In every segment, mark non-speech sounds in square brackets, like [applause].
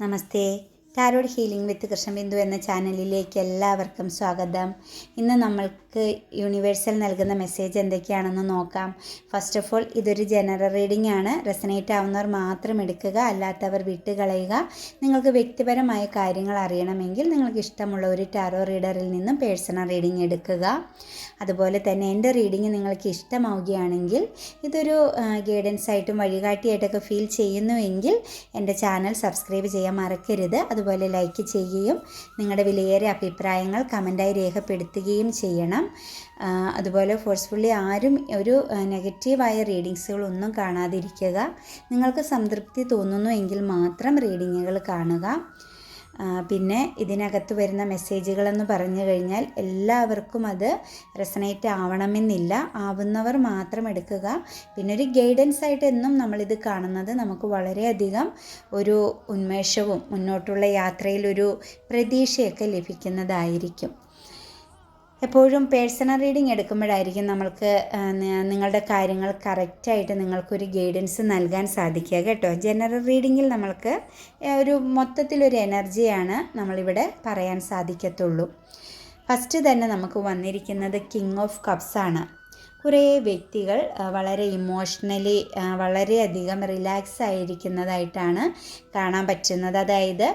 నమస్తే tarot healing വിത്ത് കൃഷ്ണബിന്ദു എന്ന ചാനലിലേക്ക് എല്ലാവർക്കും സ്വാഗതം. ഇന്ന് നമ്മൾക്ക് യൂണിവേഴ്സൽ നൽകുന്ന മെസ്സേജ് എന്തൊക്കെയാണെന്ന് നോക്കാം. ഫസ്റ്റ് ഓഫ് ഓൾ ഇതൊരു ജനറൽ റീഡിംഗ് ആണ്. റെസനേറ്റ് ആവുന്നവർ മാത്രം എടുക്കുക അല്ലാത്തവർ വിട്ടുകളയുക. നിങ്ങൾക്ക് വ്യക്തിപരമായ കാര്യങ്ങൾ അറിയണമെങ്കിൽ നിങ്ങൾക്ക് ഇഷ്ടമുള്ള ഒരു ടാരോ റീഡറിൽ നിന്നും പേഴ്സണൽ റീഡിംഗ് എടുക്കുക. അതുപോലെ തന്നെ എന്റെ റീഡിംഗ് നിങ്ങൾക്ക് ഇഷ്ടമാവുകയാണെങ്കിൽ ഇതൊരു ഗൈഡൻസ് ആയിട്ടും വഴികാട്ടിയായിട്ടൊക്കെ ഫീൽ ചെയ്യുന്നുവെങ്കിൽ എന്റെ ചാനൽ സബ്സ്ക്രൈബ് ചെയ്യാൻ മറക്കരുത്. അതുപോലെ ലൈക്ക് ചെയ്യുകയും നിങ്ങളുടെ വിലയേറിയ അഭിപ്രായങ്ങൾ കമന്റായി രേഖപ്പെടുത്തുകയും ചെയ്യണം. അതുപോലെ ഫോഴ്സ്ഫുള്ളി ആരും ഒരു നെഗറ്റീവായ റീഡിങ്സുകളൊന്നും കാണാതിരിക്കുക. നിങ്ങൾക്ക് സംതൃപ്തി തോന്നുന്നു എങ്കിൽ മാത്രം റീഡിങ്ങുകൾ കാണുക. പിന്നെ ഇതിനകത്ത് വരുന്ന മെസ്സേജുകളെന്ന് പറഞ്ഞു കഴിഞ്ഞാൽ എല്ലാവർക്കും അത് റെസനേറ്റ് ആവണമെന്നില്ല. ആവുന്നവർ മാത്രം എടുക്കുക. പിന്നെ ഒരു ഗൈഡൻസ് ആയിട്ട് എന്നും നമ്മളിത് കാണുന്നത് നമുക്ക് വളരെയധികം ഒരു ഉന്മേഷവും മുന്നോട്ടുള്ള യാത്രയിൽ ഒരു പ്രതീക്ഷയൊക്കെ ലഭിക്കുന്നതായിരിക്കും. എപ്പോഴും പേഴ്സണൽ റീഡിംഗ് എടുക്കുമ്പോഴായിരിക്കും നമ്മൾക്ക് നിങ്ങളുടെ കാര്യങ്ങൾ കറക്റ്റായിട്ട് നിങ്ങൾക്കൊരു ഗൈഡൻസ് നൽകാൻ സാധിക്കുക കേട്ടോ. ജനറൽ റീഡിങ്ങിൽ നമ്മൾക്ക് ഒരു മൊത്തത്തിലൊരു എനർജിയാണ് നമ്മളിവിടെ പറയാൻ സാധിക്കത്തുള്ളൂ. ഫസ്റ്റ് തന്നെ നമുക്ക് വന്നിരിക്കുന്നത് കിങ് ഓഫ് കപ്സ് ആണ്. കുറേ വ്യക്തികൾ വളരെ ഇമോഷണലി വളരെയധികം റിലാക്സ് ആയിരിക്കുന്നതായിട്ടാണ് കാണാൻ പറ്റുന്നത്. അതായത്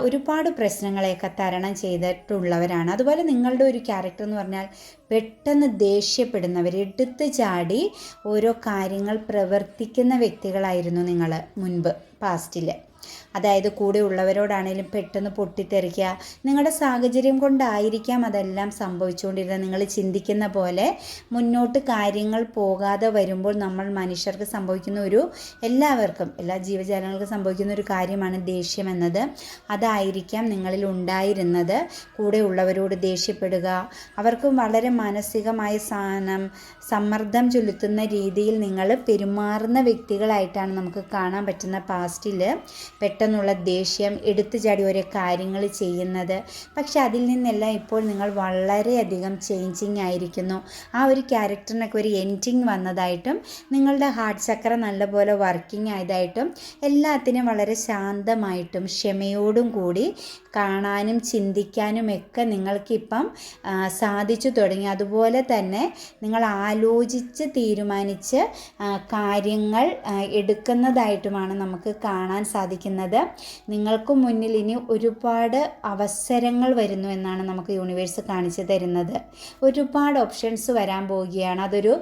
ഒരുപാട് പ്രശ്നങ്ങളെയൊക്കെ തരണം ചെയ്തിട്ടുള്ളവരാണ്. അതുപോലെ നിങ്ങളുടെ ഒരു ക്യാരക്ടർ എന്ന് പറഞ്ഞാൽ പെട്ടെന്ന് ദേഷ്യപ്പെടുന്നവർ എടുത്ത് ചാടി ഓരോ കാര്യങ്ങൾ പ്രവർത്തിക്കുന്ന വ്യക്തികളായിരുന്നു നിങ്ങൾ മുൻപ് പാസ്റ്റിൽ അതായത് കൂടെ ഉള്ളവരോടാണേലും പെട്ടെന്ന് പൊട്ടിത്തെറിക്കുക. നിങ്ങളുടെ സാഹചര്യം കൊണ്ടായിരിക്കാം അതെല്ലാം സംഭവിച്ചുകൊണ്ടിരുന്നത്. നിങ്ങൾ ചിന്തിക്കുന്ന പോലെ മുന്നോട്ട് കാര്യങ്ങൾ പോകാതെ വരുമ്പോൾ നമ്മൾ മനുഷ്യർക്ക് സംഭവിക്കുന്ന ഒരു എല്ലാവർക്കും എല്ലാ ജീവജാലങ്ങൾക്കും സംഭവിക്കുന്ന ഒരു കാര്യമാണ് ദേഷ്യം എന്നത്. അതായിരിക്കാം നിങ്ങളിൽ ഉണ്ടായിരുന്നത്. കൂടെ ഉള്ളവരോട് ദേഷ്യപ്പെടുക. അവർക്ക് വളരെ മാനസികമായ സാധനം സമ്മർദ്ദം ചെലുത്തുന്ന രീതിയിൽ നിങ്ങൾ പെരുമാറുന്ന വ്യക്തികളായിട്ടാണ് നമുക്ക് കാണാൻ പറ്റുന്ന പാസ്റ്റിൽ പെട്ടെന്നുള്ള ദേഷ്യം എടുത്തു ചാടി ഓരോ കാര്യങ്ങൾ ചെയ്യുന്നത്. പക്ഷെ അതിൽ നിന്നെല്ലാം ഇപ്പോൾ നിങ്ങൾ വളരെയധികം ചേഞ്ചിങ് ആയിരിക്കുന്നു. ആ ഒരു ക്യാരക്ടറിനൊക്കെ ഒരു എൻഡിങ് വന്നതായിട്ടും നിങ്ങളുടെ ഹാർട്ട് ചക്ര നല്ലപോലെ വർക്കിംഗ് ആയതായിട്ടും എല്ലാത്തിനും വളരെ ശാന്തമായിട്ടും ക്ഷമയോടും കൂടി കാണാനും ചിന്തിക്കാനും ഒക്കെ നിങ്ങൾക്കിപ്പം സാധിച്ചു തുടങ്ങി. അതുപോലെ തന്നെ നിങ്ങൾ ആലോചിച്ച് തീരുമാനിച്ച് കാര്യങ്ങൾ എടുക്കുന്നതായിട്ടുമാണ് നമുക്ക് കാണാൻ സാധിക്കുന്നത്. നിങ്ങൾക്ക് മുന്നിൽ ഇനി ഒരുപാട് അവസരങ്ങൾ വരുന്നു എന്നാണ് നമുക്ക് യൂണിവേഴ്സ് കാണിച്ചു തരുന്നത്. ഒരുപാട് ഓപ്ഷൻസ് വരാൻ പോവുകയാണ്. അതൊരു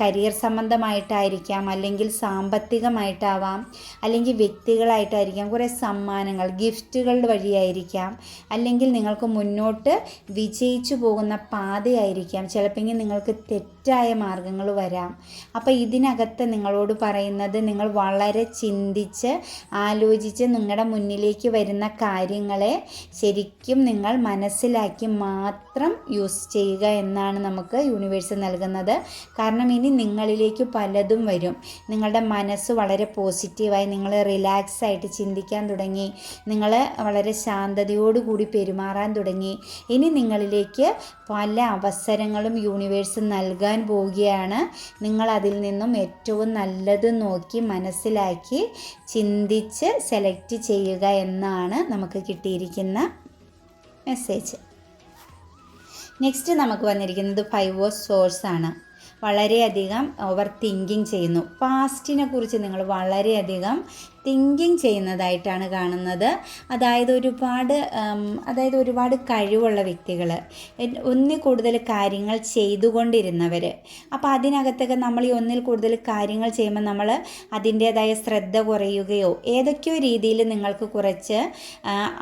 കരിയർ സംബന്ധമായിട്ടായിരിക്കാം അല്ലെങ്കിൽ സാമ്പത്തികമായിട്ടാവാം അല്ലെങ്കിൽ വ്യക്തികളായിട്ടായിരിക്കാം കുറേ സമ്മാനങ്ങൾ ഗിഫ്റ്റുകൾ വഴിയായിരിക്കാം അല്ലെങ്കിൽ നിങ്ങൾക്ക് മുന്നോട്ട് വിജയിച്ചു പോകുന്ന പാതയായിരിക്കാം. ചിലപ്പോൾ നിങ്ങൾക്ക് തെറ്റായ മാർഗങ്ങൾ വരാം. അപ്പോൾ ഇതിനകത്ത് നിങ്ങളോട് പറയുന്നത് നിങ്ങൾ വളരെ ചിന്തിച്ച് ആലോചിച്ച് നിങ്ങളുടെ മുന്നിലേക്ക് വരുന്ന കാര്യങ്ങളെ ശരിക്കും നിങ്ങൾ മനസ്സിലാക്കി മാത്രം യൂസ് ചെയ്യുക എന്നാണ് നമുക്ക് യൂണിവേഴ്സ് നൽകുന്നത്. കാരണം ഇനി നിങ്ങളിലേക്ക് പലതും വരും. നിങ്ങളുടെ മനസ്സ് വളരെ പോസിറ്റീവായി നിങ്ങൾ റിലാക്സ് ആയിട്ട് ചിന്തിക്കാൻ തുടങ്ങി. നിങ്ങൾ വളരെ ശാന്തതയോടുകൂടി പെരുമാറാൻ തുടങ്ങി. ഇനി നിങ്ങളിലേക്ക് പല അവസരങ്ങളും യൂണിവേഴ്സ് നൽകാൻ പോവുകയാണ്. നിങ്ങൾ അതിൽ നിന്നും ഏറ്റവും നല്ലത് നോക്കി മനസ്സിലാക്കി ചിന്തിച്ച് സെലക്ട് ചെയ്യുക എന്നാണ് നമുക്ക് കിട്ടിയിരിക്കുന്ന മെസ്സേജ് നെക്സ്റ്റ് നമുക്ക് വന്നിരിക്കുന്നത് ഫൈവ് ഓഫ് സോഴ്സ് ആണ്. വളരെയധികം ഓവർ തിങ്കിങ് ചെയ്യുന്നു. പാസ്റ്റിനെ കുറിച്ച് നിങ്ങൾ വളരെയധികം തിങ്കിങ് ചെയ്യുന്നതായിട്ടാണ് കാണുന്നത്. അതായത് ഒരുപാട് അതായത് ഒരുപാട് കഴിവുള്ള വ്യക്തികൾ. ഒന്നിൽ കൂടുതൽ കാര്യങ്ങൾ ചെയ്തുകൊണ്ടിരുന്നവർ അപ്പോൾ അതിനകത്തൊക്കെ നമ്മൾ ഈ ഒന്നിൽ കൂടുതൽ കാര്യങ്ങൾ ചെയ്യുമ്പോൾ നമ്മൾ അതിന്റേതായ ശ്രദ്ധ കുറയുകയോ ഏതൊക്കെയോ രീതിയിൽ നിങ്ങൾക്ക് കുറച്ച്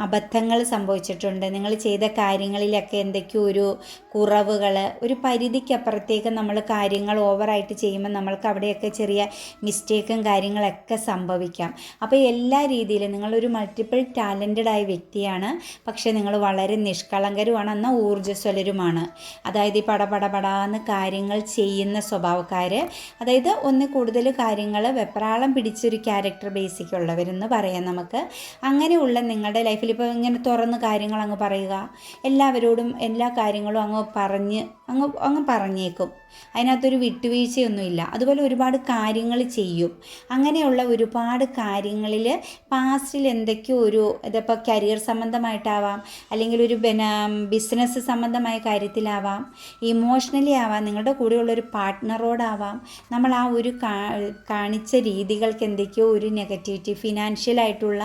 അബദ്ധങ്ങൾ സംഭവിച്ചിട്ടുണ്ട്. നിങ്ങൾ ചെയ്ത കാര്യങ്ങളിലൊക്കെ എന്തൊക്കെയോ ഒരു കുറവുകൾ ഒരു പരിധിക്കപ്പുറത്തേക്ക് നമ്മൾ കാര്യങ്ങൾ ഓവറായിട്ട് ചെയ്യുമ്പോൾ നമ്മൾക്ക് അവിടെയൊക്കെ ചെറിയ മിസ്റ്റേക്കും കാര്യങ്ങളൊക്കെ സംഭവിക്കാം. അപ്പോൾ എല്ലാ രീതിയിലും നിങ്ങളൊരു മൾട്ടിപ്പിൾ ടാലന്റഡ് ആയ വ്യക്തിയാണ്. പക്ഷേ നിങ്ങൾ വളരെ നിഷ്കളങ്കരുമാണ് എന്നാൽ ഊർജസ്വലരുമാണ്. അതായത് ഈ പട പട പടാന്ന് കാര്യങ്ങൾ ചെയ്യുന്ന സ്വഭാവക്കാർ അതായത് ഒന്ന് കൂടുതൽ കാര്യങ്ങൾ വെപ്രാളം പിടിച്ചൊരു ക്യാരക്ടർ ബേസിക് ഉള്ളവരെന്ന് പറയാം നമുക്ക്. അങ്ങനെയുള്ള നിങ്ങളുടെ ലൈഫിൽ ഇപ്പോൾ ഇങ്ങനെ തുറന്ന് കാര്യങ്ങൾ അങ്ങ് പറയുക. എല്ലാവരോടും എല്ലാ കാര്യങ്ങളും അങ്ങ് പറഞ്ഞ് അങ്ങ് അങ്ങ് പറഞ്ഞേക്കും. അതിനകത്തൊരു വിട്ടുവീഴ്ചയൊന്നുമില്ല. അതുപോലെ ഒരുപാട് കാര്യങ്ങൾ ചെയ്യും. അങ്ങനെയുള്ള ഒരുപാട് കാര്യങ്ങൾ കാര്യങ്ങളിൽ പാസ്റ്റിൽ എന്തൊക്കെയോ ഒരു ഇതിപ്പോൾ കരിയർ സംബന്ധമായിട്ടാവാം അല്ലെങ്കിൽ ഒരു ബിസിനസ് സംബന്ധമായ കാര്യത്തിലാവാം ഇമോഷണലി ആവാം നിങ്ങളുടെ കൂടെയുള്ള ഒരു പാർട്ട്ണറോടാവാം നമ്മൾ ആ ഒരു കാണിച്ച രീതികൾക്ക് എന്തൊക്കെയോ ഒരു നെഗറ്റിവിറ്റി ഫിനാൻഷ്യലായിട്ടുള്ള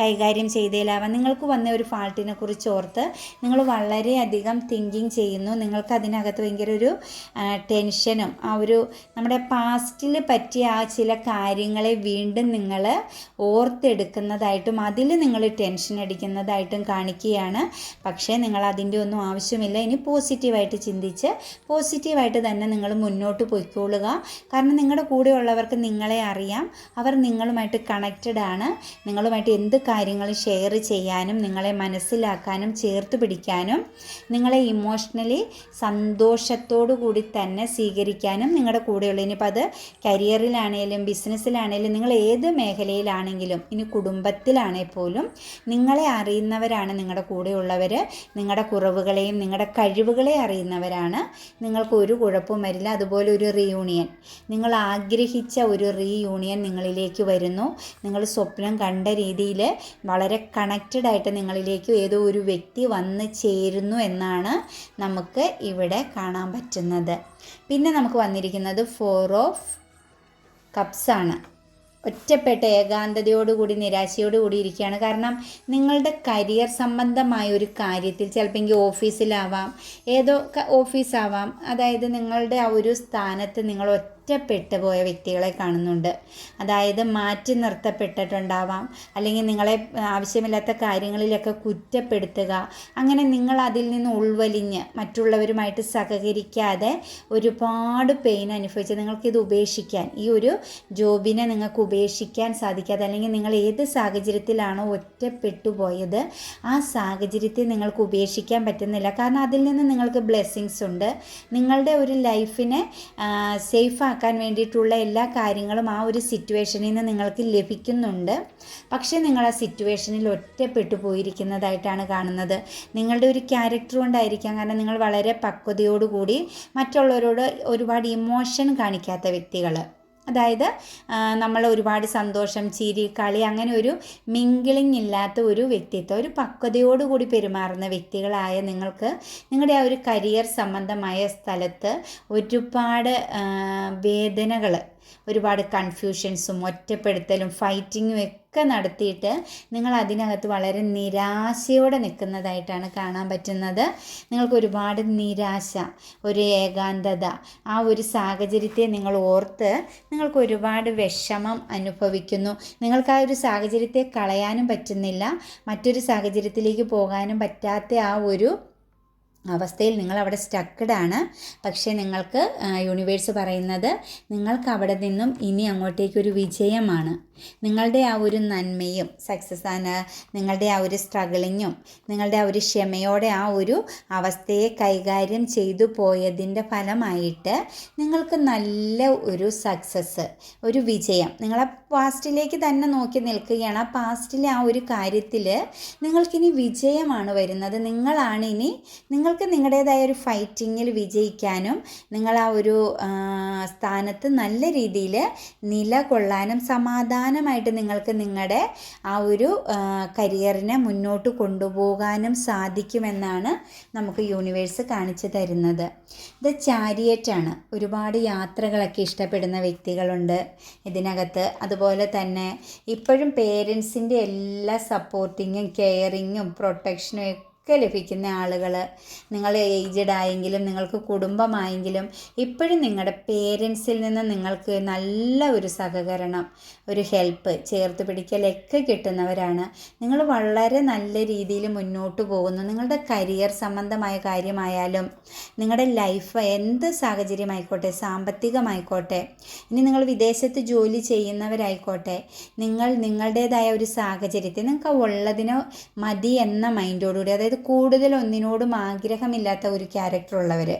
കൈകാര്യം ചെയ്തതിലാവാം. നിങ്ങൾക്ക് വന്ന ഒരു ഫാൾട്ടിനെ കുറിച്ച് ഓർത്ത് നിങ്ങൾ വളരെയധികം തിങ്കിങ് ചെയ്യുന്നു. നിങ്ങൾക്ക് അതിനകത്ത് ഭയങ്കര ഒരു ടെൻഷനും ആ ഒരു നമ്മുടെ പാസ്റ്റിൽ പറ്റിയ ആ ചില കാര്യങ്ങളെ വീണ്ടും നിങ്ങൾ ഓർത്തെടുക്കുന്നതായിട്ടും അതിൽ നിങ്ങൾ ടെൻഷൻ അടിക്കുന്നതായിട്ടും കാണിക്കുകയാണ്. പക്ഷേ നിങ്ങൾ അതിന്റെ ഒന്നും ആവശ്യമില്ല. ഇനി പോസിറ്റീവായിട്ട് ചിന്തിച്ച് പോസിറ്റീവായിട്ട് തന്നെ നിങ്ങൾ മുന്നോട്ട് പോയിക്കൊള്ളുക. കാരണം നിങ്ങളുടെ കൂടെയുള്ളവർക്ക് നിങ്ങളെ അറിയാം. അവർ നിങ്ങളുമായിട്ട് കണക്റ്റഡ് ആണ്. നിങ്ങളുമായിട്ട് എന്ത് കാര്യങ്ങളും ഷെയർ ചെയ്യാനും നിങ്ങളെ മനസ്സിലാക്കാനും ചേർത്ത് പിടിക്കാനും നിങ്ങളെ ഇമോഷണലി സന്തോഷത്തോടു കൂടി തന്നെ സ്വീകരിക്കാനും നിങ്ങളുടെ കൂടെയുള്ള. ഇനിയിപ്പോൾ അത് കരിയറിലാണേലും ബിസിനസ്സിലാണേലും നിങ്ങൾ ഏത് മേഖലയിലാണെങ്കിലും ഇനി കുടുംബത്തിലാണെങ്കിൽ പോലും നിങ്ങളെ അറിയുന്നവരാണ് നിങ്ങളുടെ കൂടെയുള്ളവർ നിങ്ങളുടെ കുറവുകളെയും നിങ്ങളുടെ കഴിവുകളെ അറിയുന്നവരാണ്. നിങ്ങൾക്ക് ഒരു കുഴപ്പവും വരില്ല. അതുപോലെ ഒരു റീയൂണിയൻ നിങ്ങൾ ആഗ്രഹിച്ച ഒരു റീയൂണിയൻ നിങ്ങളിലേക്ക് വരുന്നു. നിങ്ങൾ സ്വപ്നം കണ്ട രീതിയിൽ വളരെ കണക്റ്റഡ് ആയിട്ട് നിങ്ങളിലേക്ക് ഏതോ ഒരു വ്യക്തി വന്ന് ചേരുന്നു എന്നാണ് നമുക്ക് ഇവിടെ കാണാൻ പറ്റുന്നത്. പിന്നെ നമുക്ക് വന്നിരിക്കുന്നത് ഫോർ ഓഫ് കപ്സാണ് ഒറ്റപ്പെട്ട ഏകാന്തതയോടുകൂടി നിരാശയോടുകൂടി ഇരിക്കുകയാണ്. കാരണം നിങ്ങളുടെ കരിയർ സംബന്ധമായ ഒരു കാര്യത്തിൽ ചിലപ്പോൾ ഓഫീസിലാവാം ഏതോ ഓഫീസാവാം. അതായത് നിങ്ങളുടെ ആ ഒരു സ്ഥാനത്ത് നിങ്ങൾ ഒറ്റപ്പെട്ടു പോയ വ്യക്തികളെ കാണുന്നുണ്ട്. അതായത് മാറ്റി നിർത്തപ്പെട്ടിട്ടുണ്ടാവാം. അല്ലെങ്കിൽ നിങ്ങളെ ആവശ്യമില്ലാത്ത കാര്യങ്ങളിലൊക്കെ കുറ്റപ്പെടുത്തുക. അങ്ങനെ നിങ്ങൾ അതിൽ നിന്ന് ഉൾവലിഞ്ഞ് മറ്റുള്ളവരുമായിട്ട് സഹകരിക്കാതെ ഒരുപാട് പെയിൻ അനുഭവിച്ച് നിങ്ങൾക്കിത് ഉപേക്ഷിക്കാൻ ഈ ഒരു ജോബിനെ നിങ്ങൾക്ക് ഉപേക്ഷിക്കാൻ സാധിക്കാതെ അല്ലെങ്കിൽ നിങ്ങൾ ഏത് സാഹചര്യത്തിലാണോ ഒറ്റപ്പെട്ടു പോയത് ആ സാഹചര്യത്തെ നിങ്ങൾക്ക് ഉപേക്ഷിക്കാൻ പറ്റുന്നില്ല. കാരണം അതിൽ നിന്ന് നിങ്ങൾക്ക് ബ്ലെസ്സിങ്സ് ഉണ്ട്. നിങ്ങളുടെ ഒരു ലൈഫിനെ സേഫ് ആക്കാൻ വേണ്ടിയിട്ടുള്ള എല്ലാ കാര്യങ്ങളും ആ ഒരു സിറ്റുവേഷനിൽ നിന്ന് നിങ്ങൾക്ക് ലഭിക്കുന്നുണ്ട്. പക്ഷേ നിങ്ങൾ ആ സിറ്റുവേഷനിൽ ഒറ്റപ്പെട്ടു പോയിരിക്കുന്നതായിട്ടാണ് കാണുന്നത്. നിങ്ങളുടെ ഒരു ക്യാരക്ടർ കൊണ്ടായിരിക്കാം. കാരണം നിങ്ങൾ വളരെ പക്വതയോടുകൂടി മറ്റുള്ളവരോട് ഒരുപാട് ഇമോഷൻ കാണിക്കാത്ത വ്യക്തികൾ അതായത് നമ്മൾ ഒരുപാട് സന്തോഷം ചിരി കളി അങ്ങനെ ഒരു മിങ്കിളിങ് ഇല്ലാത്ത ഒരു വ്യക്തിത്വം ഒരു പക്വതയോടുകൂടി പെരുമാറുന്ന വ്യക്തികളായ നിങ്ങൾക്ക് നിങ്ങളുടെ ആ ഒരു കരിയർ സംബന്ധമായ സ്ഥലത്ത് ഒരുപാട് വേദനകൾ ഒരുപാട് കൺഫ്യൂഷൻസും ഒറ്റപ്പെടുത്തലും ഫൈറ്റിങ്ങും ഒക്കെ നടത്തിയിട്ട് നിങ്ങൾ അതിനകത്ത് വളരെ നിരാശയോടെ നിൽക്കുന്നതായിട്ടാണ് കാണാൻ പറ്റുന്നത്. നിങ്ങൾക്ക് ഒരുപാട് നിരാശ ഒരു ഏകാന്തത ആ ഒരു സാഹചര്യത്തെ നിങ്ങൾ ഓർത്ത് നിങ്ങൾക്ക് ഒരുപാട് വിഷമം അനുഭവിക്കുന്നു. നിങ്ങൾക്ക് ആ ഒരു സാഹചര്യത്തെ കളയാനും പറ്റുന്നില്ല. മറ്റൊരു സാഹചര്യത്തിലേക്ക് പോകാനും പറ്റാത്ത ആ ഒരു അവസ്ഥയിൽ നിങ്ങൾ അവിടെ സ്റ്റക്ക്ഡ് ആണ് പക്ഷേ നിങ്ങൾക്ക് യൂണിവേഴ്സ് പറയുന്നത് നിങ്ങൾക്ക് അവിടെ നിന്നും ഇനി അങ്ങോട്ടേക്കൊരു വിജയമാണ്. നിങ്ങളുടെ ആ ഒരു നന്മയും സക്സസ് ആണ്. നിങ്ങളുടെ ആ ഒരു സ്ട്രഗിളിങ്ങും നിങ്ങളുടെ ആ ഒരു ക്ഷമയോടെ ആ ഒരു അവസ്ഥയെ കൈകാര്യം ചെയ്തു പോയതിന്റെ ഫലമായിട്ട് നിങ്ങൾക്ക് നല്ല ഒരു സക്സസ് ഒരു വിജയം. നിങ്ങളെ പാസ്റ്റിലേക്ക് തന്നെ നോക്കി നിൽക്കുകയാണ്. ആ പാസ്റ്റിലെ ആ ഒരു കാര്യത്തിൽ നിങ്ങൾക്കിനി വിജയമാണ് വരുന്നത്. നിങ്ങളാണ് ഇനി നിങ്ങൾക്ക് നിങ്ങളുടേതായ ഒരു ഫൈറ്റിങ്ങിൽ വിജയിക്കാനും നിങ്ങൾ ആ ഒരു സ്ഥാനത്ത് നല്ല രീതിയിൽ നിലകൊള്ളാനും സമാധാനമായിട്ട് നിങ്ങൾക്ക് നിങ്ങളുടെ ആ ഒരു കരിയറിനെ മുന്നോട്ട് കൊണ്ടുപോകാനും സാധിക്കുമെന്നാണ് നമുക്ക് യൂണിവേഴ്സ് കാണിച്ചു തരുന്നത്. ഇത് ചാരിയറ്റാണ്. ഒരുപാട് യാത്രകളൊക്കെ ഇഷ്ടപ്പെടുന്ന വ്യക്തികളുണ്ട് ഇതിനകത്ത്. അതുപോലെ തന്നെ ഇപ്പോഴും പേരൻസിന്റെ എല്ലാ സപ്പോർട്ടിങ്ങും കെയറിങ്ങും പ്രൊട്ടക്ഷനും ഒക്കെ ലഭിക്കുന്ന ആളുകൾ നിങ്ങൾ ഏജ്ഡ് ആയെങ്കിലും നിങ്ങൾക്ക് കുടുംബമായെങ്കിലും ഇപ്പോഴും നിങ്ങളുടെ പേരൻസിൽ നിന്ന് നിങ്ങൾക്ക് നല്ല ഒരു സഹകരണം ഒരു ഹെൽപ്പ് ചേർത്ത് പിടിക്കലൊക്കെ കിട്ടുന്നവരാണ്. നിങ്ങൾ വളരെ നല്ല രീതിയിൽ മുന്നോട്ട് പോകുന്നു. നിങ്ങളുടെ കരിയർ സംബന്ധമായ കാര്യമായാലും നിങ്ങളുടെ ലൈഫ് എന്ത് സാഹചര്യമായിക്കോട്ടെ സാമ്പത്തികമായിക്കോട്ടെ ഇനി നിങ്ങൾ വിദേശത്ത് ജോലി ചെയ്യുന്നവരായിക്കോട്ടെ നിങ്ങൾ നിങ്ങളുടേതായ ഒരു സാഹചര്യത്തെ നിങ്ങൾക്ക് ഉള്ളതിനോ മതി എന്ന മൈൻഡോടുകൂടി അതായത് കൂടുതൽ ഒന്നിനോടും ആഗ്രഹമില്ലാത്ത ഒരു ക്യാരക്ടർ ഉള്ളവർ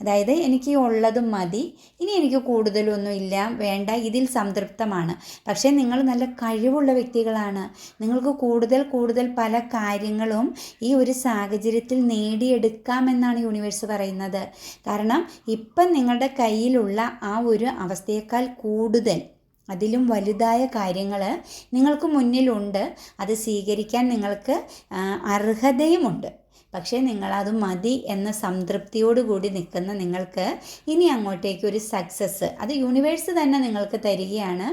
അതായത് എനിക്ക് ഉള്ളതും മതി ഇനി എനിക്ക് കൂടുതലൊന്നും ഇല്ല വേണ്ട ഇതിൽ സംതൃപ്തമാണ്. പക്ഷേ നിങ്ങൾ നല്ല കഴിവുള്ള വ്യക്തികളാണ്. നിങ്ങൾക്ക് കൂടുതൽ കൂടുതൽ പല കാര്യങ്ങളും ഈ ഒരു സാഹചര്യത്തിൽ നേടിയെടുക്കാമെന്നാണ് യൂണിവേഴ്സ് പറയുന്നത്. കാരണം ഇപ്പം നിങ്ങളുടെ കയ്യിലുള്ള ആ ഒരു അവസ്ഥയേക്കാൾ കൂടുതൽ അതിലും വലുതായ കാര്യങ്ങൾ നിങ്ങൾക്ക് മുന്നിലുണ്ട്. അത് സ്വീകരിക്കാൻ നിങ്ങൾക്ക് അർഹതയുമുണ്ട്. പക്ഷേ നിങ്ങളത് മതി എന്ന സംതൃപ്തിയോടുകൂടി നിൽക്കുന്ന നിങ്ങൾക്ക് ഇനി അങ്ങോട്ടേക്ക് ഒരു സക്സസ് അത് യൂണിവേഴ്സ് തന്നെ നിങ്ങൾക്ക് തരികയാണ്.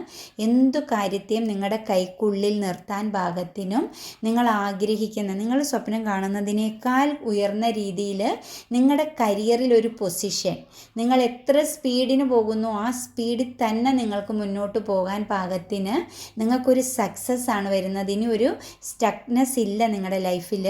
എന്തു കാര്യത്തെയും നിങ്ങളുടെ കൈക്കുള്ളിൽ നിർത്താൻ ഭാഗത്തിനും നിങ്ങൾ ആഗ്രഹിക്കുന്ന നിങ്ങൾ സ്വപ്നം കാണുന്നതിനേക്കാൾ ഉയർന്ന രീതിയിൽ നിങ്ങളുടെ കരിയറിൽ ഒരു പൊസിഷൻ നിങ്ങൾ എത്ര സ്പീഡിന് പോകുന്നു ആ സ്പീഡിൽ തന്നെ നിങ്ങൾക്ക് മുന്നോട്ട് പോകാൻ പാകത്തിന് നിങ്ങൾക്കൊരു സക്സസ് ആണ് വരുന്നത്. ഇനി ഒരു സ്റ്റക്നെസ് ഇല്ല നിങ്ങളുടെ ലൈഫിൽ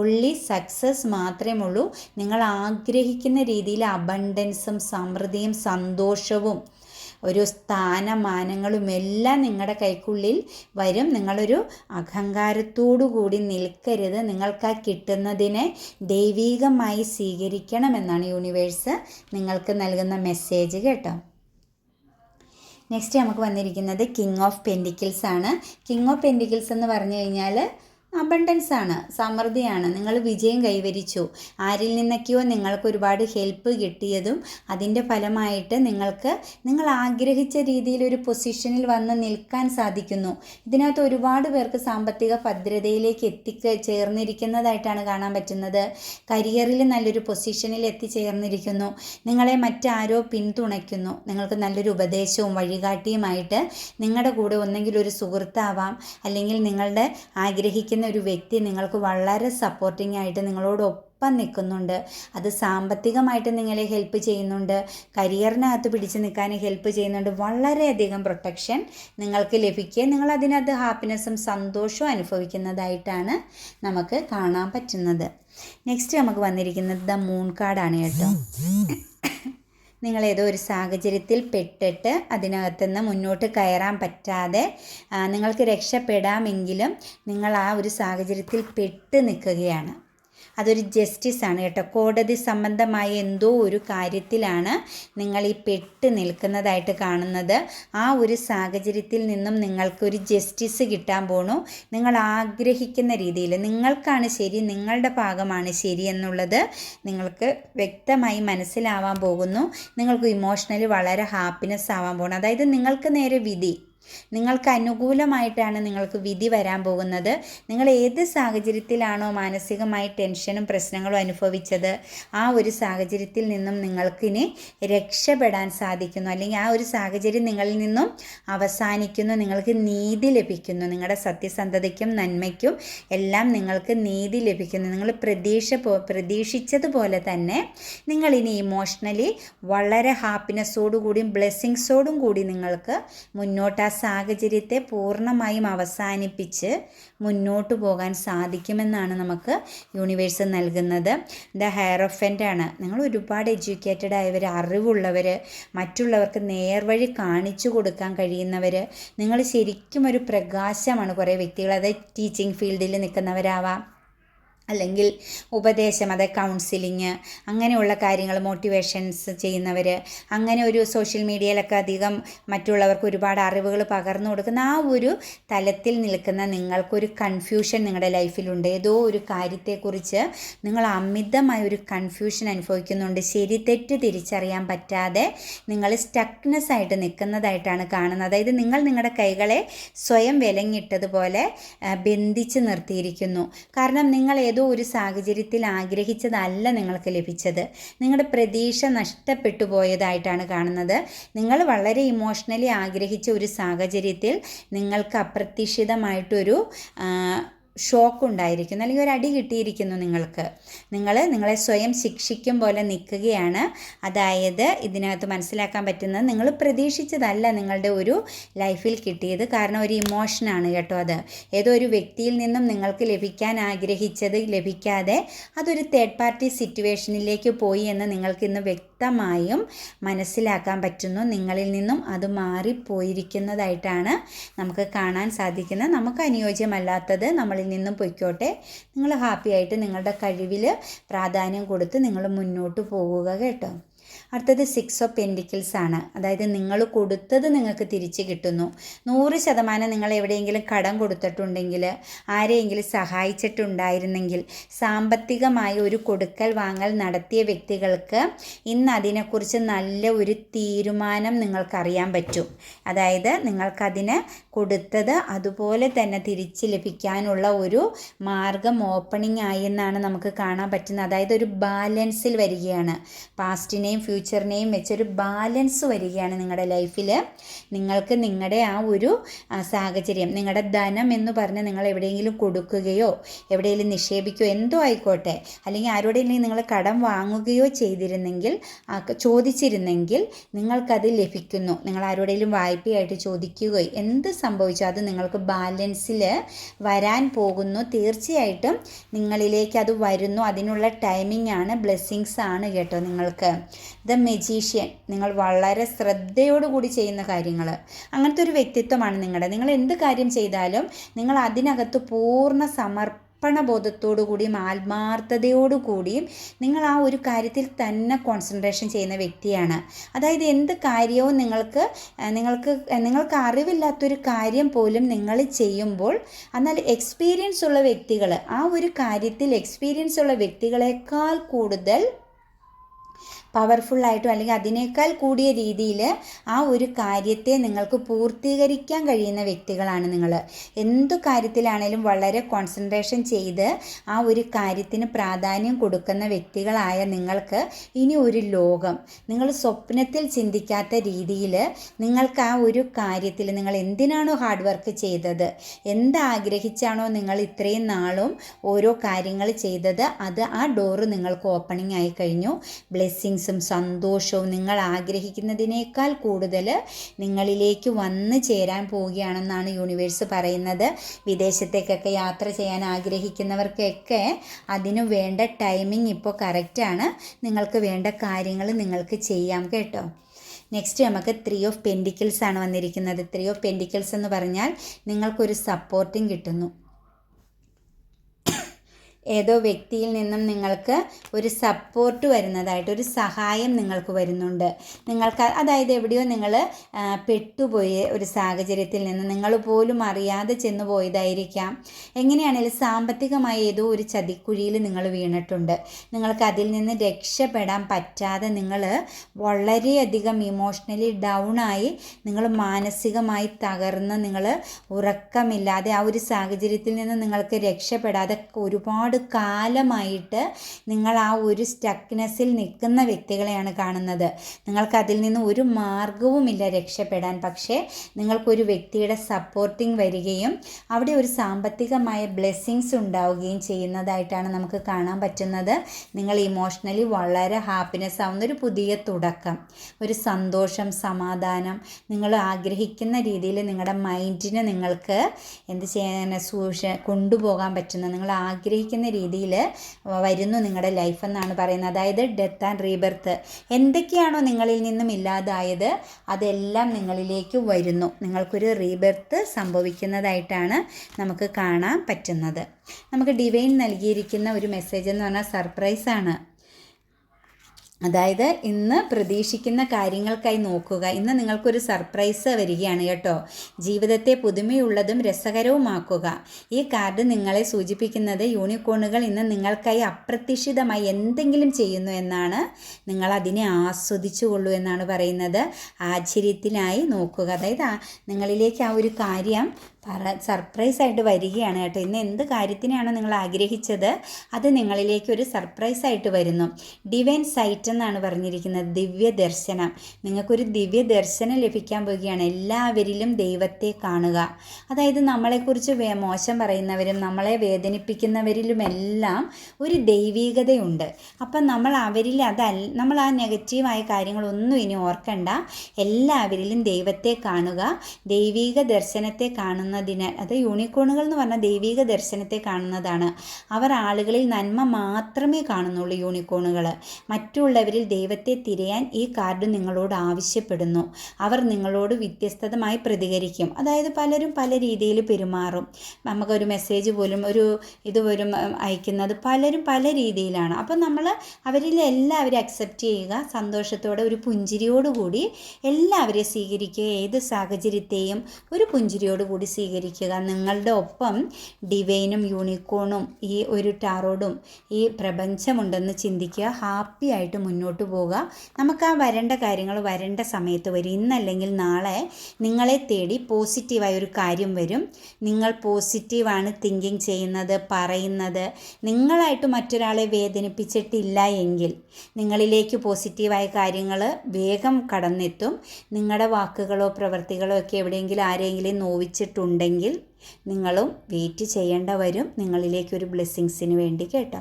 ഉള്ളി സക്സസ് മാത്രമേ ഉള്ളൂ നിങ്ങൾ ആഗ്രഹിക്കുന്ന രീതിയിൽ അബണ്ടൻസും സമൃദ്ധിയും സന്തോഷവും ഒരു സ്ഥാനമാനങ്ങളും എല്ലാം നിങ്ങളുടെ കൈക്കുള്ളിൽ വരും. നിങ്ങളൊരു അഹങ്കാരത്തോടു കൂടി നിൽക്കരുത്. നിങ്ങൾക്ക് ആ കിട്ടുന്നതിനെ ദൈവീകമായി സ്വീകരിക്കണമെന്നാണ് യൂണിവേഴ്സ് നിങ്ങൾക്ക് നൽകുന്ന മെസ്സേജ് കേട്ടോ. നെക്സ്റ്റ് നമുക്ക് വന്നിരിക്കുന്നത് കിങ് ഓഫ് പെൻഡിക്കിൾസ് ആണ്. കിങ് ഓഫ് പെൻഡിക്കിൾസ് എന്ന് പറഞ്ഞു കഴിഞ്ഞാൽ അബണ്ടൻസ് ആണ് സമൃദ്ധിയാണ്. നിങ്ങൾ വിജയം കൈവരിച്ചു. ആരിൽ നിന്നൊക്കെയോ നിങ്ങൾക്ക് ഒരുപാട് ഹെൽപ്പ് കിട്ടിയതും അതിന്റെ ഫലമായിട്ട് നിങ്ങൾക്ക് നിങ്ങൾ ആഗ്രഹിച്ച രീതിയിൽ ഒരു പൊസിഷനിൽ വന്ന് നിൽക്കാൻ സാധിക്കുന്നു. ഇതിനകത്ത് ഒരുപാട് പേർക്ക് സാമ്പത്തിക ഭദ്രതയിലേക്ക് എത്തിക്ക ചേർന്നിരിക്കുന്നതായിട്ടാണ് കാണാൻ പറ്റുന്നത്. കരിയറിൽ നല്ലൊരു പൊസിഷനിൽ എത്തിച്ചേർന്നിരിക്കുന്നു നിങ്ങളെ മറ്റാരോ പിന്തുണയ്ക്കുന്നു. നിങ്ങൾക്ക് നല്ലൊരു ഉപദേശവും വഴികാട്ടിയുമായിട്ട് നിങ്ങളുടെ കൂടെ ഒന്നെങ്കിൽ ഒരു സുഹൃത്താവാം. അല്ലെങ്കിൽ നിങ്ങളുടെ ആഗ്രഹിക്കുന്ന ഒരു വ്യക്തി നിങ്ങൾക്ക് വളരെ സപ്പോർട്ടിംഗ് ആയിട്ട് നിങ്ങളോടൊപ്പം ഒപ്പം നിൽക്കുന്നുണ്ട്. അത് സാമ്പത്തികമായിട്ട് നിങ്ങളെ ഹെൽപ്പ് ചെയ്യുന്നുണ്ട്. കരിയറിനകത്ത് പിടിച്ചു നിൽക്കാൻ ഹെൽപ്പ് ചെയ്യുന്നുണ്ട്. വളരെയധികം പ്രൊട്ടക്ഷൻ നിങ്ങൾക്ക് ലഭിക്കുക. നിങ്ങൾ അതിനകത്ത് ഹാപ്പിനെസ്സും സന്തോഷവും അനുഭവിക്കുന്നതായിട്ടാണ് നമുക്ക് കാണാൻ പറ്റുന്നത്. നെക്സ്റ്റ് നമുക്ക് വന്നിരിക്കുന്നത് ദ മൂൺ കാർഡാണ് കേട്ടോ. [laughs] നിങ്ങൾ ഏതോ ഒരു സാഹചര്യത്തിൽ പെട്ടിട്ട് അതിനകത്തുനിന്ന് മുന്നോട്ട് കയറാൻ പറ്റാതെ നിങ്ങൾക്ക് രക്ഷപ്പെടാമെങ്കിലും നിങ്ങൾ ആ ഒരു സാഹചര്യത്തിൽ പെട്ട് നിൽക്കുകയാണ്. അതൊരു ജസ്റ്റിസ് ആണ് കേട്ടോ. കോടതി സംബന്ധമായ എന്തോ ഒരു കാര്യത്തിലാണ് നിങ്ങൾ ഈ പെട്ട് നിൽക്കുന്നതായിട്ട് കാണുന്നത്. ആ ഒരു സാഹചര്യത്തിൽ നിന്നും നിങ്ങൾക്കൊരു ജസ്റ്റിസ് കിട്ടാൻ പോണു. നിങ്ങൾ ആഗ്രഹിക്കുന്ന രീതിയിൽ നിങ്ങൾക്കാണ് ശരി നിങ്ങളുടെ ഭാഗമാണ് ശരി എന്നുള്ളത് നിങ്ങൾക്ക് വ്യക്തമായി മനസ്സിലാവാൻ പോകുന്നു. നിങ്ങൾക്ക് ഇമോഷണലി വളരെ ഹാപ്പിനെസ് ആവാൻ പോകണം അതായത് നിങ്ങൾക്ക് നേരെ വിധി നിങ്ങൾക്ക് അനുകൂലമായിട്ടാണ് നിങ്ങൾക്ക് വിധി വരാൻ പോകുന്നത്. നിങ്ങൾ ഏത് സാഹചര്യത്തിലാണോ മാനസികമായി ടെൻഷനും പ്രശ്നങ്ങളും അനുഭവിച്ചത് ആ ഒരു സാഹചര്യത്തിൽ നിന്നും നിങ്ങൾക്കിനി രക്ഷപ്പെടാൻ സാധിക്കുന്നു. അല്ലെങ്കിൽ ആ ഒരു സാഹചര്യം നിങ്ങളിൽ നിന്നും അവസാനിക്കുന്നു. നിങ്ങൾക്ക് നീതി ലഭിക്കുന്നു. നിങ്ങളുടെ സത്യസന്ധതയ്ക്കും നന്മയ്ക്കും എല്ലാം നിങ്ങൾക്ക് നീതി ലഭിക്കുന്നു. നിങ്ങൾ പ്രതീക്ഷ പ്രതീക്ഷിച്ചതുപോലെ തന്നെ നിങ്ങളിനി ഇമോഷണലി വളരെ ഹാപ്പിനെസ്സോടുകൂടിയും ബ്ലെസ്സിങ്സോടും കൂടി നിങ്ങൾക്ക് മുന്നോട്ട് ആ സാഹചര്യത്തെ പൂർണമായും അവസാനിപ്പിച്ച് മുന്നോട്ട് പോകാൻ സാധിക്കുമെന്നാണ് നമുക്ക് യൂണിവേഴ്സ് നൽകുന്നത്. ദ ഹയറോഫന്റ് ആണ്. നിങ്ങൾ ഒരുപാട് എഡ്യൂക്കേറ്റഡ് ആയവർ അറിവുള്ളവർ മറ്റുള്ളവർക്ക് നേർവഴി കാണിച്ചു കൊടുക്കാൻ കഴിയുന്നവർ നിങ്ങൾ ശരിക്കും ഒരു പ്രകാശമാണ് കുറേ വ്യക്തികൾ. അതായത് ടീച്ചിങ് ഫീൽഡിൽ നിൽക്കുന്നവരാവാം. അല്ലെങ്കിൽ ഉപദേശം അതായത് കൗൺസിലിങ് അങ്ങനെയുള്ള കാര്യങ്ങൾ മോട്ടിവേഷൻസ് ചെയ്യുന്നവർ അങ്ങനെ ഒരു സോഷ്യൽ മീഡിയയിലൊക്കെ അധികം മറ്റുള്ളവർക്ക് ഒരുപാട് അറിവുകൾ പകർന്നു കൊടുക്കുന്ന ആ ഒരു തലത്തിൽ നിൽക്കുന്ന നിങ്ങൾക്കൊരു കൺഫ്യൂഷൻ നിങ്ങളുടെ ലൈഫിലുണ്ട്. ഏതോ ഒരു കാര്യത്തെക്കുറിച്ച് നിങ്ങൾ അമിതമായ ഒരു കൺഫ്യൂഷൻ അനുഭവിക്കുന്നുണ്ട്. ശരി തെറ്റ് തിരിച്ചറിയാൻ പറ്റാതെ നിങ്ങൾ സ്റ്റക്നെസ് ആയിട്ട് നിൽക്കുന്നതായിട്ടാണ് കാണുന്നത്. അതായത് നിങ്ങൾ നിങ്ങളുടെ കൈകളെ സ്വയം വിലങ്ങിട്ടതുപോലെ ബന്ധിച്ച് നിർത്തിയിരിക്കുന്നു. കാരണം നിങ്ങൾ ഏതോ ഒരു സാഹചര്യത്തിൽ ആഗ്രഹിച്ചതല്ല നിങ്ങൾക്ക് ലഭിച്ചത്. നിങ്ങളുടെ പ്രതീക്ഷ നഷ്ടപ്പെട്ടു പോയതായിട്ടാണ് കാണുന്നത്. നിങ്ങൾ വളരെ ഇമോഷണലി ആഗ്രഹിച്ച ഒരു സാഹചര്യത്തിൽ നിങ്ങൾക്ക് അപ്രതീക്ഷിതമായിട്ടൊരു ഷോക്ക് ഉണ്ടായിരിക്കുന്നു അല്ലെങ്കിൽ ഒരു അടി കിട്ടിയിരിക്കുന്നു നിങ്ങൾക്ക്. നിങ്ങൾ നിങ്ങളെ സ്വയം ശിക്ഷിക്കും പോലെ നിൽക്കുകയാണ്. അതായത് ഇതിനകത്ത് മനസ്സിലാക്കാൻ പറ്റുന്നത് നിങ്ങൾ പ്രതീക്ഷിച്ചതല്ല നിങ്ങളുടെ ഒരു ലൈഫിൽ കിട്ടിയത്. കാരണം ഒരു ഇമോഷനാണ് കേട്ടോ അത്. ഏതോ ഒരു വ്യക്തിയിൽ നിന്നും നിങ്ങൾക്ക് ലഭിക്കാൻ ആഗ്രഹിച്ചത് ലഭിക്കാതെ അതൊരു തേർഡ് പാർട്ടി സിറ്റുവേഷനിലേക്ക് പോയി എന്ന് നിങ്ങൾക്ക് ഇന്ന് വ്യക്തമായും മനസ്സിലാക്കാൻ പറ്റുന്നു. നിങ്ങളിൽ നിന്നും അത് മാറിപ്പോയിരിക്കുന്നതായിട്ടാണ് നമുക്ക് കാണാൻ സാധിക്കുന്നത്. നമുക്ക് അനുയോജ്യമല്ലാത്തത് നമ്മളിൽ നിന്നും പൊയ്ക്കോട്ടെ. നിങ്ങൾ ഹാപ്പി ആയിട്ട് നിങ്ങളുടെ കഴിവിൽ പ്രാധാന്യം കൊടുത്ത് നിങ്ങൾ മുന്നോട്ട് പോവുക കേട്ടോ. അടുത്തത് സിക്സ് ഓഫ് പെൻഡിക്കിൾസ് ആണ്. അതായത് നിങ്ങൾ കൊടുത്തത് നിങ്ങൾക്ക് തിരിച്ച് കിട്ടുന്നു. നൂറ് ശതമാനം നിങ്ങൾ എവിടെയെങ്കിലും കടം കൊടുത്തിട്ടുണ്ടെങ്കിൽ ആരെയെങ്കിലും സഹായിച്ചിട്ടുണ്ടായിരുന്നെങ്കിൽ സാമ്പത്തികമായ ഒരു കൊടുക്കൽ വാങ്ങൽ നടത്തിയ വ്യക്തികൾക്ക് ഇന്ന് അതിനെക്കുറിച്ച് നല്ല ഒരു തീരുമാനം നിങ്ങൾക്കറിയാൻ പറ്റും. അതായത് നിങ്ങൾക്കതിന് കൊടുത്തത് അതുപോലെ തന്നെ തിരിച്ച് ലഭിക്കാനുള്ള ഒരു മാർഗം ഓപ്പണിംഗ് ആയി എന്നാണ് നമുക്ക് കാണാൻ പറ്റുന്നത്. അതായത് ഒരു ബാലൻസിൽ വരികയാണ്. പാസ്റ്റിനെയും ഫ്യൂച്ചറിനെയും വെച്ചൊരു ബാലൻസ് വരികയാണ് നിങ്ങളുടെ ലൈഫിൽ നിങ്ങൾക്ക് നിങ്ങളുടെ ആ ഒരു സാഹചര്യം നിങ്ങളുടെ ധനം എന്ന് പറഞ്ഞ് നിങ്ങൾ എവിടെയെങ്കിലും കൊടുക്കുകയോ എവിടെയെങ്കിലും നിക്ഷേപിക്കുകയോ എന്തോ ആയിക്കോട്ടെ അല്ലെങ്കിൽ ആരോടെങ്കിലും നിങ്ങൾ കടം വാങ്ങുകയോ ചെയ്തിരുന്നെങ്കിൽ ചോദിച്ചിരുന്നെങ്കിൽ നിങ്ങൾക്കത് ലഭിക്കുന്നു. നിങ്ങൾ ആരോടെങ്കിലും വായ്പയായിട്ട് ചോദിക്കുകയോ എന്ത് സംഭവിച്ചോ അത് നിങ്ങൾക്ക് ബാലൻസിൽ വരാൻ പോകുന്നു. തീർച്ചയായിട്ടും നിങ്ങളിലേക്ക് അത് വരുന്നു. അതിനുള്ള ടൈമിംഗ് ആണ് ബ്ലെസ്സിങ്സ് ആണ് കേട്ടോ നിങ്ങൾക്ക്. The magician. നിങ്ങൾ വളരെ ശ്രദ്ധയോടുകൂടി ചെയ്യുന്ന കാര്യങ്ങൾ അങ്ങനത്തെ ഒരു വ്യക്തിത്വമാണ് നിങ്ങളുടെ. നിങ്ങൾ എന്ത് കാര്യം ചെയ്താലും നിങ്ങൾ അതിനകത്ത് പൂർണ സമർപ്പണ സമർപ്പണബോധത്തോടു കൂടിയും ആത്മാർത്ഥതയോടു കൂടിയും നിങ്ങൾ ആ ഒരു കാര്യത്തിൽ തന്നെ കോൺസെൻട്രേഷൻ ചെയ്യുന്ന വ്യക്തിയാണ്. അതായത് എന്ത് കാര്യവും നിങ്ങൾക്ക് നിങ്ങൾക്ക് നിങ്ങൾക്ക് അറിവില്ലാത്തൊരു കാര്യം പോലും നിങ്ങൾ ചെയ്യുമ്പോൾ എന്നാൽ എക്സ്പീരിയൻസ് ഉള്ള വ്യക്തികൾ ആ ഒരു കാര്യത്തിൽ എക്സ്പീരിയൻസ് ഉള്ള വ്യക്തികളെക്കാൾ കൂടുതൽ പവർഫുള്ളായിട്ടും അല്ലെങ്കിൽ അതിനേക്കാൾ കൂടിയ രീതിയിൽ ആ ഒരു കാര്യത്തെ നിങ്ങൾക്ക് പൂർത്തീകരിക്കാൻ കഴിയുന്ന വ്യക്തികളാണ് നിങ്ങൾ. എന്തു കാര്യത്തിലാണേലും വളരെ കോൺസെൻട്രേഷൻ ചെയ്ത് ആ ഒരു കാര്യത്തിന് പ്രാധാന്യം കൊടുക്കുന്ന വ്യക്തികളായ നിങ്ങൾക്ക് ഇനി ഒരു ലോകം. നിങ്ങൾ സ്വപ്നത്തിൽ ചിന്തിക്കാത്ത രീതിയിൽ നിങ്ങൾക്ക് ആ ഒരു കാര്യത്തിൽ നിങ്ങൾ എന്തിനാണോ ഹാർഡ് വർക്ക് ചെയ്തത്? എന്താഗ്രഹിച്ചാണോ നിങ്ങൾ ഇത്രയും നാളും ഓരോ കാര്യങ്ങൾ ചെയ്തത്? അത് ആ ഡോറ് നിങ്ങൾക്ക് ഓപ്പണിംഗ് ആയി കഴിഞ്ഞു. ബ്ലെസ്സിങ്സും സന്തോഷവും നിങ്ങൾ ആഗ്രഹിക്കുന്നതിനേക്കാൾ കൂടുതൽ നിങ്ങളിലേക്ക് വന്നു ചേരാൻ പോവുകയാണെന്നാണ് യൂണിവേഴ്സ് പറയുന്നത്. വിദേശത്തേക്കൊക്കെ യാത്ര ചെയ്യാൻ ആഗ്രഹിക്കുന്നവർക്കൊക്കെ അതിനു വേണ്ട ടൈമിംഗ് ഇപ്പോൾ കറക്റ്റാണ് നിങ്ങൾക്ക് വേണ്ട കാര്യങ്ങൾ നിങ്ങൾക്ക് ചെയ്യാം കേട്ടോ. നെക്സ്റ്റ് നമുക്ക് ത്രീ ഓഫ് പെൻഡിക്കിൾസ് ആണ് വന്നിരിക്കുന്നത്. ത്രീ ഓഫ് പെൻഡിക്കിൾസ് എന്ന് പറഞ്ഞാൽ നിങ്ങൾക്കൊരു സപ്പോർട്ടും കിട്ടുന്നു. ഏതോ വ്യക്തിയിൽ നിന്നും നിങ്ങൾക്ക് ഒരു സപ്പോർട്ട് വരുന്നതായിട്ട് ഒരു സഹായം നിങ്ങൾക്ക് വരുന്നുണ്ട്. നിങ്ങൾക്ക് അതായത് എവിടെയോ നിങ്ങൾ പെട്ടുപോയ ഒരു സാഹചര്യത്തിൽ നിന്ന് നിങ്ങൾ പോലും അറിയാതെ ചെന്നു പോയതായിരിക്കാം. എങ്ങനെയാണെങ്കിലും സാമ്പത്തികമായ ഏതോ ഒരു ചതിക്കുഴിയിൽ നിങ്ങൾ വീണിട്ടുണ്ട്. നിങ്ങൾക്ക് അതിൽ നിന്ന് രക്ഷപ്പെടാൻ പറ്റാതെ നിങ്ങൾ വളരെയധികം ഇമോഷണലി ഡൗൺ ആയി നിങ്ങൾ മാനസികമായി തകർന്ന് നിങ്ങൾ ഉറക്കമില്ലാതെ ആ ഒരു സാഹചര്യത്തിൽ നിന്ന് നിങ്ങൾക്ക് രക്ഷപ്പെടാതെ ഒരുപാട് കാലമായിട്ട് നിങ്ങൾ ആ ഒരു സ്റ്റക്നെസ്സിൽ നിൽക്കുന്ന വ്യക്തികളെയാണ് കാണുന്നത്. നിങ്ങൾക്ക് അതിൽ നിന്ന് ഒരു മാർഗവുമില്ല രക്ഷപ്പെടാൻ. പക്ഷേ നിങ്ങൾക്കൊരു വ്യക്തിയുടെ സപ്പോർട്ടിങ് വരികയും അവിടെ ഒരു സാമ്പത്തികമായ ബ്ലെസ്സിങ്സ് ഉണ്ടാവുകയും ചെയ്യുന്നതായിട്ടാണ് നമുക്ക് കാണാൻ പറ്റുന്നത്. നിങ്ങൾ ഇമോഷണലി വളരെ ഹാപ്പിനെസ് ആവുന്ന ഒരു പുതിയ തുടക്കം ഒരു സന്തോഷം സമാധാനം. നിങ്ങൾ ആഗ്രഹിക്കുന്ന രീതിയിൽ നിങ്ങളുടെ മൈൻഡിനെ നിങ്ങൾക്ക് എന്ത് ചെയ്യാൻ സൂക്ഷ കൊണ്ടുപോകാൻ പറ്റുന്ന നിങ്ങൾ ആഗ്രഹിക്കുന്ന രീതിയിൽ വരുന്നു നിങ്ങളുടെ ലൈഫ് എന്നാണ് പറയുന്നത്. അതായത് ഡെത്ത് ആൻഡ് റീബർത്ത് എന്തൊക്കെയാണോ നിങ്ങളിൽ നിന്നും ഇല്ലാതായത് അതെല്ലാം നിങ്ങളിലേക്ക് വരുന്നു. നിങ്ങൾക്കൊരു റീബർത്ത് സംഭവിക്കുന്നതായിട്ടാണ് നമുക്ക് കാണാൻ പറ്റുന്നത്. നമുക്ക് ഡിവൈൻ നൽകിയിരിക്കുന്ന ഒരു മെസ്സേജ് എന്ന് പറഞ്ഞാൽ സർപ്രൈസാണ് അതായത് ഇന്ന് പ്രതീക്ഷിക്കുന്ന കാര്യങ്ങൾക്കായി നോക്കുക. ഇന്ന് നിങ്ങൾക്കൊരു സർപ്രൈസ് വരികയാണ് കേട്ടോ. ജീവിതത്തെ പുതുമയുള്ളതും രസകരവുമാക്കുക. ഈ കാർഡ് നിങ്ങളെ സൂചിപ്പിക്കുന്നത് യൂണിക്കോണുകൾ ഇന്ന് നിങ്ങൾക്കായി അപ്രതീക്ഷിതമായി എന്തെങ്കിലും ചെയ്യുന്നു എന്നാണ് നിങ്ങൾ അതിനെ ആസ്വദിച്ചുകൊള്ളൂ എന്നാണ് പറയുന്നത്. ആശ്ചര്യത്തിനായി നോക്കുക. അതായത് നിങ്ങളിലേക്ക് ആ ഒരു കാര്യം പറ സർപ്രൈസ് ആയിട്ട് വരികയാണ് കേട്ടോ. ഇന്ന് എന്ത് കാര്യത്തിനാണോ നിങ്ങൾ ആഗ്രഹിച്ചത് അത് നിങ്ങളിലേക്ക് ഒരു സർപ്രൈസ് ആയിട്ട് വരുന്നു. ഡിവൈൻ സൈറ്റ് എന്നാണ് പറഞ്ഞിരിക്കുന്നത് ദിവ്യ ദർശനം നിങ്ങൾക്കൊരു ദിവ്യ ദർശനം ലഭിക്കാൻ പോവുകയാണ്. എല്ലാവരിലും ദൈവത്തെ കാണുക. അതായത് നമ്മളെക്കുറിച്ച് മോശം പറയുന്നവരും നമ്മളെ വേദനിപ്പിക്കുന്നവരിലുമെല്ലാം ഒരു ദൈവീകതയുണ്ട്. അപ്പം നമ്മൾ അവരിൽ അതല്ല നമ്മൾ ആ നെഗറ്റീവായ കാര്യങ്ങളൊന്നും ഇനി ഓർക്കണ്ട. എല്ലാവരിലും ദൈവത്തെ കാണുക. ദൈവീക ദർശനത്തെ കാണുന്നത് കാണുന്നതിനാൽ അത് യൂണിക്കോണുകൾ എന്ന് പറഞ്ഞാൽ ദൈവിക ദർശനത്തെ കാണുന്നതാണ്. അവർ ആളുകളിൽ നന്മ മാത്രമേ കാണുന്നുള്ളൂ യൂണിക്കോണുകൾ മറ്റുള്ളവരിൽ ദൈവത്തെ തിരയാൻ ഈ കാർഡ് നിങ്ങളോട് ആവശ്യപ്പെടുന്നു. അവർ നിങ്ങളോട് വ്യത്യസ്തമായി പ്രതികരിക്കും. അതായത് പലരും പല രീതിയിൽ പെരുമാറും. നമുക്കൊരു മെസ്സേജ് പോലും ഒരു ഇത് പോലും അയക്കുന്നത് പലരും പല രീതിയിലാണ്. അപ്പം നമ്മൾ അവരിൽ എല്ലാവരും അക്സെപ്റ്റ് ചെയ്യുക സന്തോഷത്തോടെ ഒരു പുഞ്ചിരിയോടുകൂടി എല്ലാവരെയും സ്വീകരിക്കുക ഏത് സാഹചര്യത്തെയും ഒരു പുഞ്ചിരിയോടുകൂടി സ്വീകരിക്കുക. നിങ്ങളുടെ ഒപ്പം ഡിവൈനും യൂണിക്കോണും ഈ ഒരു ടാറോഡും ഈ പ്രപഞ്ചമുണ്ടെന്ന് ചിന്തിക്കുക. ഹാപ്പി ആയിട്ട് മുന്നോട്ട് പോവുക. നമുക്ക് ആ വരേണ്ട കാര്യങ്ങൾ വരേണ്ട സമയത്ത് വരും. ഇന്നല്ലെങ്കിൽ നാളെ നിങ്ങളെ തേടി പോസിറ്റീവായ ഒരു കാര്യം വരും. നിങ്ങൾ പോസിറ്റീവാണ് തിങ്കിങ് ചെയ്യുന്നത് പറയുന്നത്. നിങ്ങളായിട്ട് മറ്റൊരാളെ വേദനിപ്പിച്ചിട്ടില്ല എങ്കിൽ നിങ്ങളിലേക്ക് പോസിറ്റീവായ കാര്യങ്ങൾ വേഗം കടന്നെത്തും. നിങ്ങളുടെ വാക്കുകളോ പ്രവൃത്തികളോ ഒക്കെ എവിടെയെങ്കിലും ആരെങ്കിലും നോവിച്ചിട്ടുണ്ടെങ്കിൽ നിങ്ങളും വെയിറ്റ് ചെയ്യേണ്ട വരും നിങ്ങളിലേക്ക് ഒരു ബ്ലെസ്സിങ്സിന് വേണ്ടി കേട്ടോ.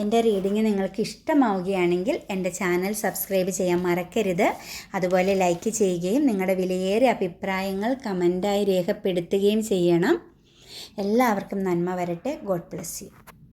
എന്റെ റീഡിങ് നിങ്ങൾക്ക് ഇഷ്ടമാവുകയാണെങ്കിൽ എന്റെ ചാനൽ സബ്സ്ക്രൈബ് ചെയ്യാൻ മറക്കരുത്. അതുപോലെ ലൈക്ക് ചെയ്യുകയും നിങ്ങളുടെ വിലയേറിയ അഭിപ്രായങ്ങൾ കമന്റായി രേഖപ്പെടുത്തുകയും ചെയ്യണം. എല്ലാവർക്കും നന്മ വരട്ടെ. God bless you